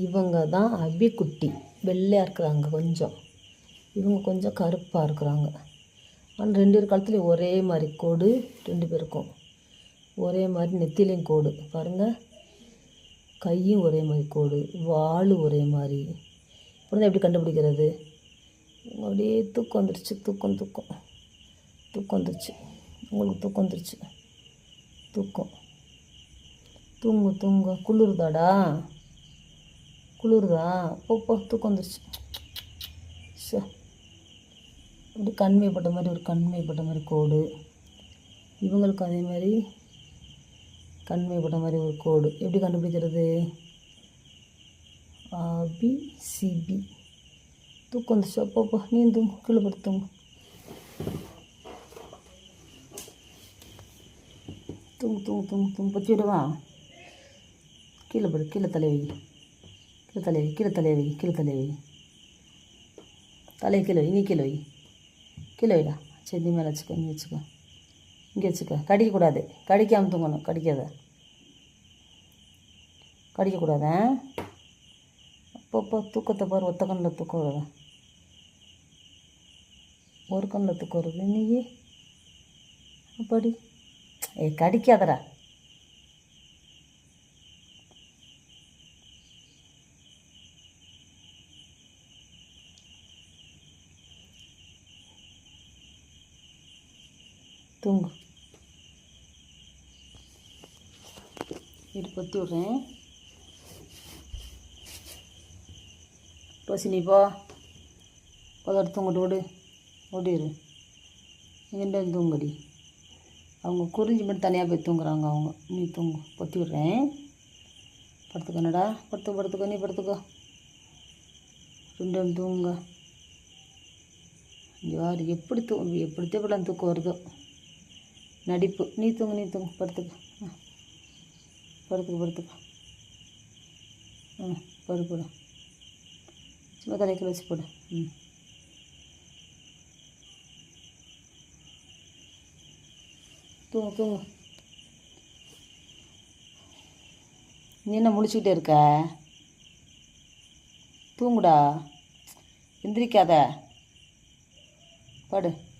இவங்க தான் அபிக்குட்டி. வெள்ளையாக இருக்கிறாங்க கொஞ்சம். இவங்க கொஞ்சம் கருப்பாக இருக்கிறாங்க. ஆனால் ரெண்டு பேர் காலத்துலேயும் ஒரே மாதிரி கோடு ரெண்டு பேருக்கும் ஒரே மாதிரி நெத்திலையும் கோடு. பாருங்கள் கையும் ஒரே மாதிரி கோடு. வால் ஒரே மாதிரி. அப்புறம் எப்படி கண்டுபிடிக்கிறது? அப்படியே தூக்கம் வந்துருச்சு தூக்கம் தூக்கம். தூக்கம் வந்துருச்சு. உங்களுக்கு தூக்கம் வந்துருச்சு. தூக்கம். தூங்கு தூங்க. குளிருதாடா? குளிருதா? போ தூக்கம் வந்துருச்சு. சே அப்படி கண்மைப்பட்ட மாதிரி ஒரு கண்மைப்பட்ட மாதிரி கோடு. இவங்களுக்கும் அதே மாதிரி கண்மைப்பட்ட மாதிரி ஒரு கோடு. எப்படி கண்டுபிடிக்கிறது? பிசிபி தூக்கம் வந்துச்சு அப்பப்போ அப்போ நீ தூங்கு கீழே படுத்து தூங்கு தூங்கு தூங்கு தூங்கு. பற்றி விடுவா கீழே படு கீழே தலைவி கீழே தலைவி கீழே தலைவி கீழே தலைவி தலை தலையை கீழே நீ கீழே கீழே வைடா. சரி நீ மேலே வச்சுக்கோ இங்கே வச்சுக்கோ. இங்கே வச்சுக்கோ. கடிக்கக்கூடாது. கடிக்காமல் தூங்கணும். கடிக்காத. கடிக்கக்கூடாத ஆ? அப்பப்போ தூக்கத்தை பாரு ஒத்த கண்ணில் தூக்கம் வருது? ஒரு கண்ணில் தூக்கம் வருது. இன்னைக்கு அப்படி. ஏய் கடிக்காதடா. தூங்கு. இது பொத்தி விட்றேன். ரோசினி போ. போதோட தூங்கிட்டு விடு ஓடிடு இங்கே தூங்குடி. அவங்க குறிஞ்சி மட்டும் தனியாக போய் தூங்குறாங்க அவங்க. நீ தூங்கு. பொத்தி விட்றேன். படுத்துக்கோ என்னடா? படுத்து படுத்துக்கோ நீ படுத்துக்கோ. ரெண்டு தூங்குங்க. தூங்க யார் எப்படி தூ எப்படி தேவையில்லாம் தூக்கம் வருதோ. நடிப்பு. நீ தூங்கு நீ தூங்கு. படுத்துக்கு. ஆ. படுத்துக்கு ம் படு போடு சும்மா தலைக்கில் வச்சு போடு. ம். தூங்கு தூங்கு. நீ என்ன முடிச்சுக்கிட்டே இருக்க? தூங்குடா. எந்திரிக்காத. படு.